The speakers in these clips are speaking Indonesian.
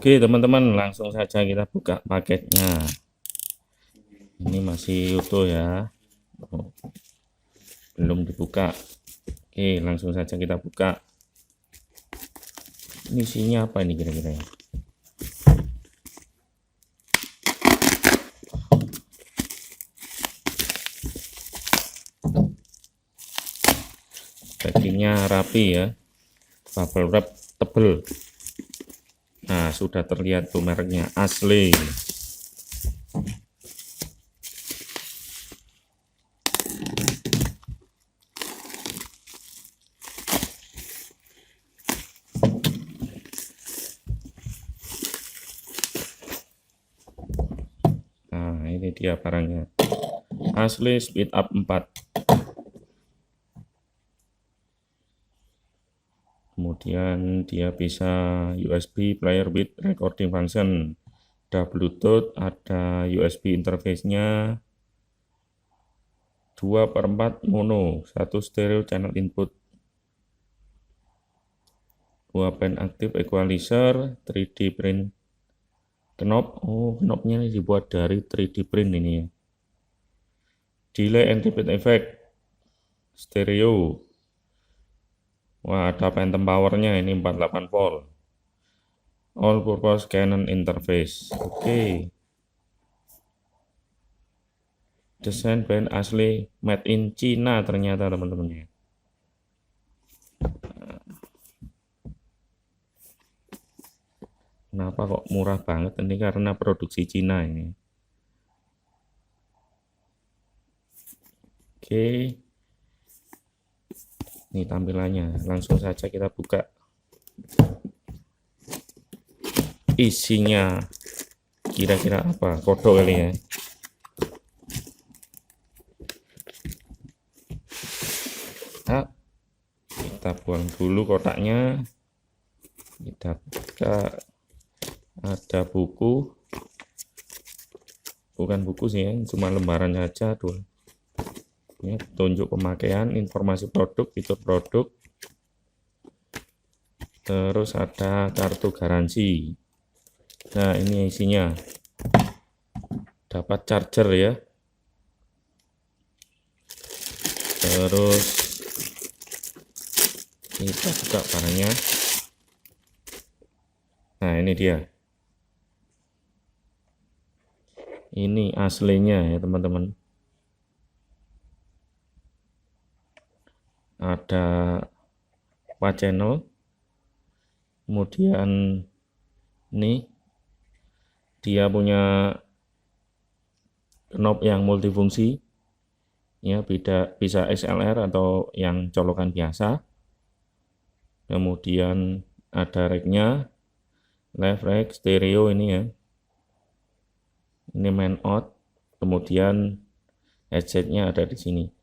Oke teman-teman langsung saja kita buka paketnya. Ini masih utuh ya. Oh, belum dibuka. Oke langsung saja kita buka. Ini isinya apa ini kira-kira ya? Packingnya rapi ya. Bubble wrap tebel nah sudah terlihat tuh mereknya asli. Nah ini dia barangnya. Asli speed up 4 kemudian dia bisa USB player with recording function. Ada bluetooth ada USB interface nya 2 per 4 mono satu stereo channel input. 2 band active equalizer 3D print. Knob oh knobnya dibuat dari 3D print ini ya. Delay and repeat effect. Stereo Wah, ada phantom powernya ini 48 volt. All purpose Canon interface. Oke. Okay. Desain band asli made in China ternyata teman-teman ya. Kenapa kok murah banget? Ini karena produksi Cina ini. Oke. Okay ini tampilannya. Langsung saja kita buka. Isinya kira-kira apa? Kodok kali ya. Nah, kita buang dulu kotaknya. Kita buka. Ada buku. Bukan buku sih ya cuma lembaran saja tuh ya, tunjuk pemakaian informasi produk fitur produk. Terus ada kartu garansi. Nah ini isinya. Dapat charger ya. Terus kita buka barangnya. Nah ini dia. Ini aslinya ya teman-teman ada empat channel. Kemudian ini dia punya knob yang multifungsi. Ya beda bisa XLR atau yang colokan biasa. Kemudian ada racknya. Left rack stereo ini ya. Ini main out. Kemudian headsetnya ada di sini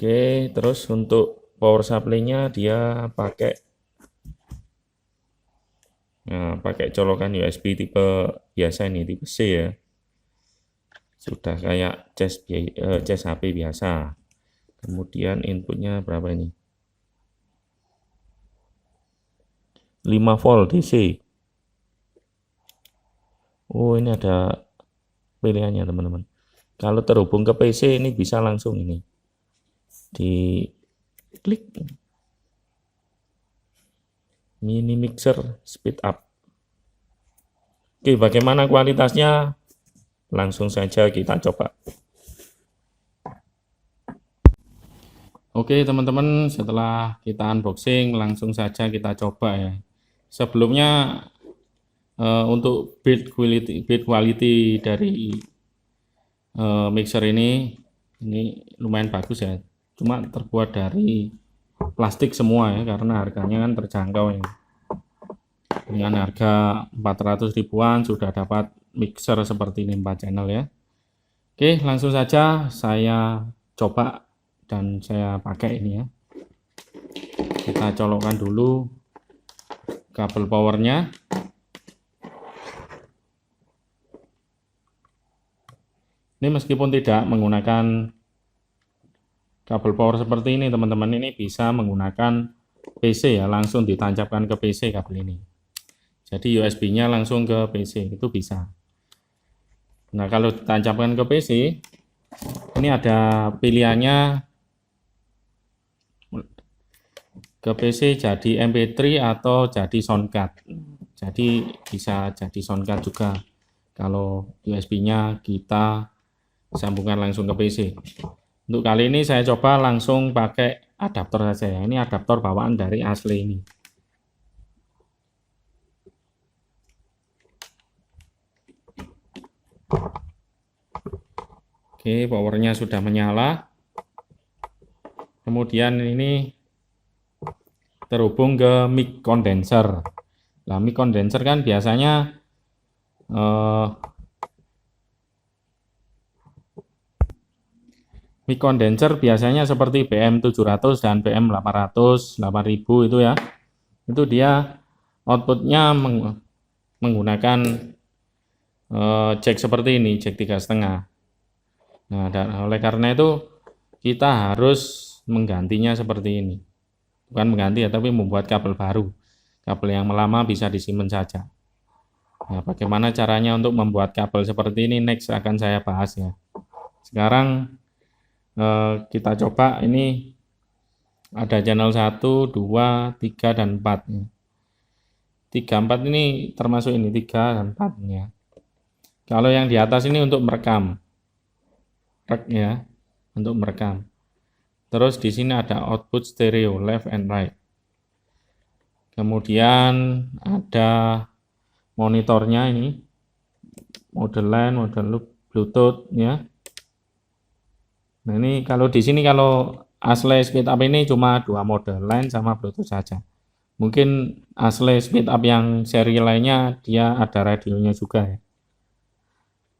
Oke, terus untuk power supply-nya dia pakai nah, pakai colokan USB tipe biasa ini tipe C ya. Sudah kayak cas eh, HP biasa. Kemudian inputnya berapa ini? 5 volt DC. Oh, ini ada pilihannya teman-teman. Kalau terhubung ke PC ini bisa langsung ini di klik mini mixer speed up. Oke bagaimana kualitasnya? Langsung saja kita coba. Oke teman-teman setelah kita unboxing langsung saja kita coba ya. Sebelumnya uh, untuk build quality build quality dari uh, mixer ini ini lumayan bagus ya cuma terbuat dari plastik semua ya karena harganya kan terjangkau ya. Dengan harga 400 ribuan sudah dapat mixer seperti ini 4 channel ya. Oke langsung saja saya coba dan saya pakai ini ya. Kita colokkan dulu kabel powernya. Ini meskipun tidak menggunakan kabel power seperti ini teman-teman ini bisa menggunakan PC ya langsung ditancapkan ke PC kabel ini. Jadi USB nya langsung ke PC itu bisa. Nah kalau ditancapkan ke PC ini ada pilihannya. Ke PC jadi MP3 atau jadi soundcard. Jadi bisa jadi soundcard juga kalau USB nya kita sambungkan langsung ke PC untuk kali ini saya coba langsung pakai adaptor saja ya. Ini adaptor bawaan dari asli ini. Oke, powernya sudah menyala. Kemudian ini terhubung ke mic condenser. Nah, mic condenser kan biasanya eh, mic condenser biasanya seperti BM700 dan BM800 8000 itu ya. Itu dia outputnya meng menggunakan uh, jack seperti ini jack tiga setengah. Nah dan oleh karena itu kita harus menggantinya seperti ini. Bukan mengganti ya tapi membuat kabel baru. Kabel yang lama bisa disimpan saja. Nah bagaimana caranya untuk membuat kabel seperti ini? Next akan saya bahas ya. Sekarang Eh, kita coba ini ada channel 1, 2, 3, dan 4 3, 4 ini termasuk ini 3 dan 4 ya. Kalau yang di atas ini untuk merekam. Rek ya, untuk merekam. Terus di sini ada output stereo left and right. Kemudian ada monitornya ini. Mode line, mode loop, Bluetooth ya. Nah ini kalau di sini kalau asli speed up ini cuma dua mode line sama bluetooth saja. Mungkin asli speed up yang seri lainnya dia ada radionya juga ya.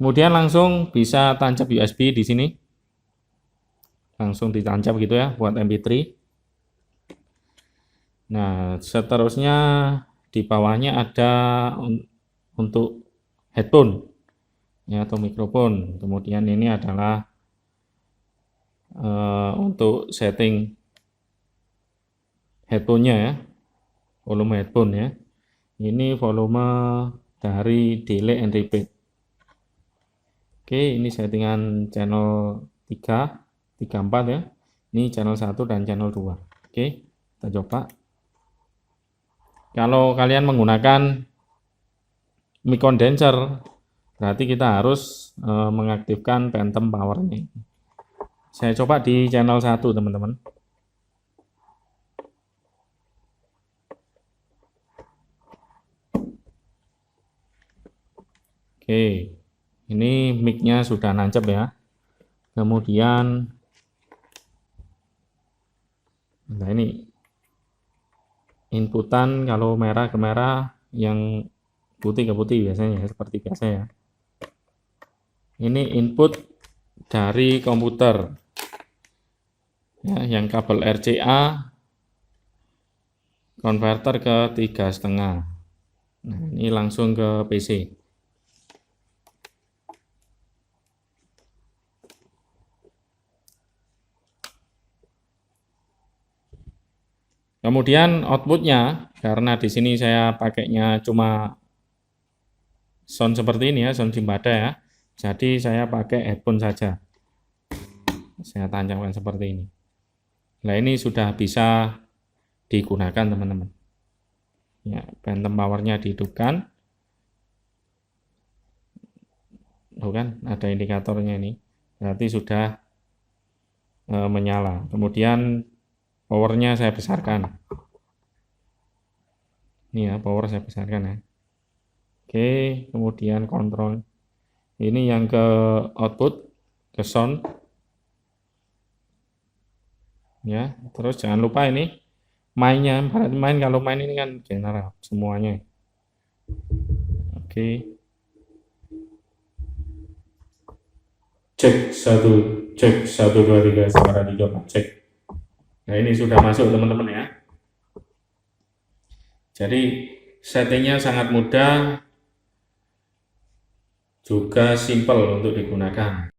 Kemudian langsung bisa tancap USB di sini. Langsung ditancap gitu ya buat MP3. Nah, seterusnya di bawahnya ada untuk headphone ya atau mikrofon. Kemudian ini adalah uh, untuk setting headphone-nya ya volume headphone ya. Ini volume dari delay and repeat. Oke ini settingan channel 3 34 ya. Ini channel 1 dan channel 2 oke kita coba. Kalau kalian menggunakan mic condenser berarti kita harus e, mengaktifkan phantom powernya saya coba di channel 1 teman-teman. Oke, ini mic-nya sudah nancep ya. Kemudian, nah ini inputan kalau merah ke merah, yang putih ke putih biasanya ya, seperti biasa ya. Ini input dari komputer ya, yang kabel RCA konverter ke tiga setengah. Nah ini langsung ke PC kemudian outputnya karena di sini saya pakainya cuma sound seperti ini ya sound simbada ya. Jadi saya pakai headphone saja. Saya tancapkan seperti ini Nah ini sudah bisa digunakan teman-teman. Ya, phantom powernya dihidupkan. Tuh kan, ada indikatornya ini. Berarti sudah e, menyala. Kemudian powernya saya besarkan. Ini ya, power saya besarkan ya. Oke, kemudian kontrol. Ini yang ke output, ke sound ya terus jangan lupa ini mainnya. Berarti main kalau main ini kan general semuanya. Oke. Cek satu cek satu dua tiga suara dicoba cek. Nah ini sudah masuk teman-teman ya. Jadi settingnya sangat mudah juga simple untuk digunakan